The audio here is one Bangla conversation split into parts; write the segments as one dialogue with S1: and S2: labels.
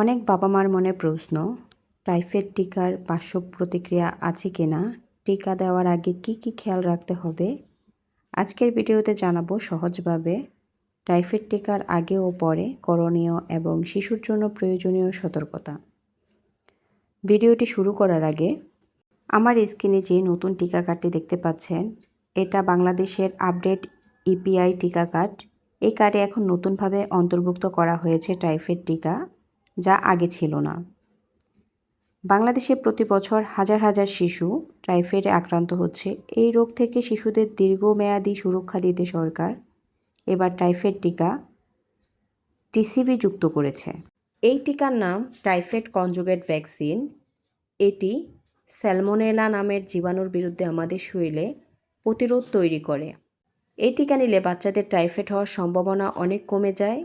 S1: অনেক বাবা মার মনে প্রশ্ন টাইফয়েড টিকার পার্শ্ব প্রতিক্রিয়া আছে কিনা টিকা দেওয়ার আগে কি কি খেয়াল রাখতে হবে? আজকের ভিডিওতে জানাব সহজভাবে টাইফয়েড টিকার আগে ও পরে করণীয় এবং শিশুর জন্য প্রয়োজনীয় সতর্কতা। ভিডিওটি শুরু করার আগে, আমার স্ক্রিনে যে নতুন টিকা কার্ডটি দেখতে পাচ্ছেন, এটা বাংলাদেশের আপডেট ইপিআই টিকা কার্ড। এই কার্ডে এখন নতুনভাবে অন্তর্ভুক্ত করা হয়েছে টাইফয়েড টিকা। যা আগে ছিল না। বাংলাদেশে প্রতি বছর হাজার হাজার শিশু টাইফয়েডে আক্রান্ত হচ্ছে। এই রোগ থেকে শিশুদের দীর্ঘমেয়াদী সুরক্ষা দিতে সরকার এবার টাইফয়েড টিকা টিসিবি যুক্ত করেছে। এই টিকার নাম টাইফয়েড কনজুগেট ভ্যাকসিন। এটি স্যালমোনেলা নামের জীবাণুর বিরুদ্ধে আমাদের শরীরে প্রতিরোধ তৈরি করে। এই টিকা নিলে বাচ্চাদের টাইফয়েড হওয়ার সম্ভাবনা অনেক কমে যায়।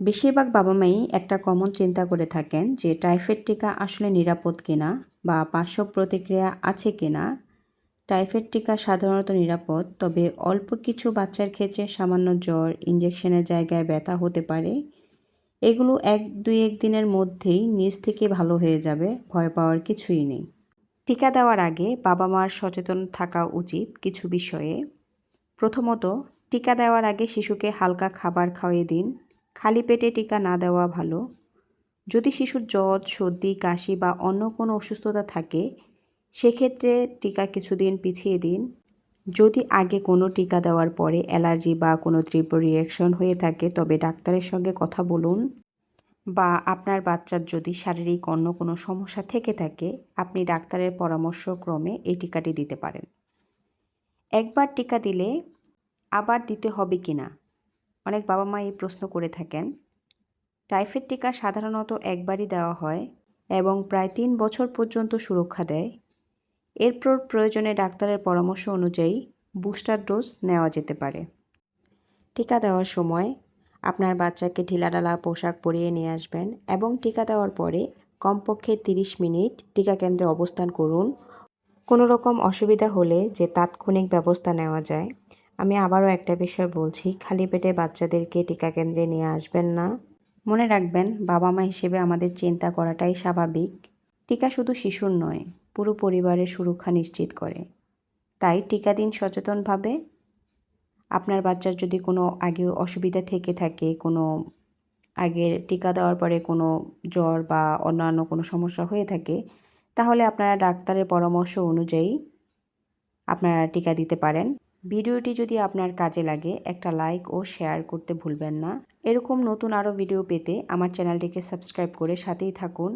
S1: বেশিরভাগ বাবা মাই একটা কমন চিন্তা করে থাকেন যে টাইফয়েড টিকা আসলে নিরাপদ কিনা বা পার্শ্ব প্রতিক্রিয়া আছে কিনা। টাইফয়েড টিকা সাধারণত নিরাপদ, তবে অল্প কিছু বাচ্চার ক্ষেত্রে সামান্য জ্বর ইঞ্জেকশনের জায়গায় ব্যথা হতে পারে। এগুলো এক দুই এক দিনের মধ্যেই নিজ থেকে ভালো হয়ে যাবে, ভয় পাওয়ার কিছুই নেই। টিকা দেওয়ার আগে বাবা মার সচেতন থাকা উচিত কিছু বিষয়ে। প্রথমত, টিকা দেওয়ার আগে শিশুকে হালকা খাবার খাওয়িয়ে দিন খালি পেটে টিকা না দেওয়া ভালো। যদি শিশুর জ্বর, সর্দি, কাশি বা অন্য কোনো অসুস্থতা থাকে, সেক্ষেত্রে টিকা কিছুদিন পিছিয়ে দিন। যদি আগে কোনো টিকা দেওয়ার পরে অ্যালার্জি বা কোনো তীব্র রিয়াকশন হয়ে থাকে, তবে ডাক্তারের সঙ্গে কথা বলুন। বা আপনার বাচ্চার যদি শারীরিক অন্য কোনো সমস্যা থেকে থাকে, আপনি ডাক্তারের পরামর্শ ক্রমে এই টিকাটি দিতে পারেন। একবার টিকা দিলে আবার দিতে হবে কি না অনেক বাবা মা এই প্রশ্ন করে থাকেন। টাইফয়েড টিকা সাধারণত একবারই দেওয়া হয় এবং প্রায় তিন বছর পর্যন্ত সুরক্ষা দেয়। এরপর প্রয়োজনে ডাক্তারের পরামর্শ অনুযায়ী বুস্টার ডোজ নেওয়া যেতে পারে। টিকা দেওয়ার সময় আপনার বাচ্চাকে ঢিলাঢালা পোশাক পরিয়ে নিয়ে আসবেন এবং টিকা দেওয়ার পরে কমপক্ষে তিরিশ মিনিট টিকা কেন্দ্রে অবস্থান করুন। কোনো রকম অসুবিধা হলে যে তাৎক্ষণিক ব্যবস্থা নেওয়া যায় আমি আবারও একটা বিষয় বলছি, খালি পেটে বাচ্চাদেরকে টিকা কেন্দ্রে নিয়ে আসবেন না। মনে রাখবেন বাবা মা হিসেবে আমাদের চিন্তা করাটাই স্বাভাবিক। টিকা শুধু শিশুর নয়, পুরো পরিবারের সুরক্ষা নিশ্চিত করে। তাই টিকা দিন সচেতনভাবে। আপনার বাচ্চার যদি কোনো আগে অসুবিধা থেকে থাকে, কোনো আগের টিকা দেওয়ার পরে কোনো জ্বর বা অন্যান্য কোনো সমস্যা হয়ে থাকে, তাহলে আপনারা ডাক্তারের পরামর্শ অনুযায়ী আপনারা টিকা দিতে পারেন। ভিডিওটি যদি আপনার কাজে লাগে, একটা লাইক ও শেয়ার করতে ভুলবেন না। এরকম নতুন আরও ভিডিও পেতে আমার চ্যানেলটিকে সাবস্ক্রাইব করে সাথেই থাকুন।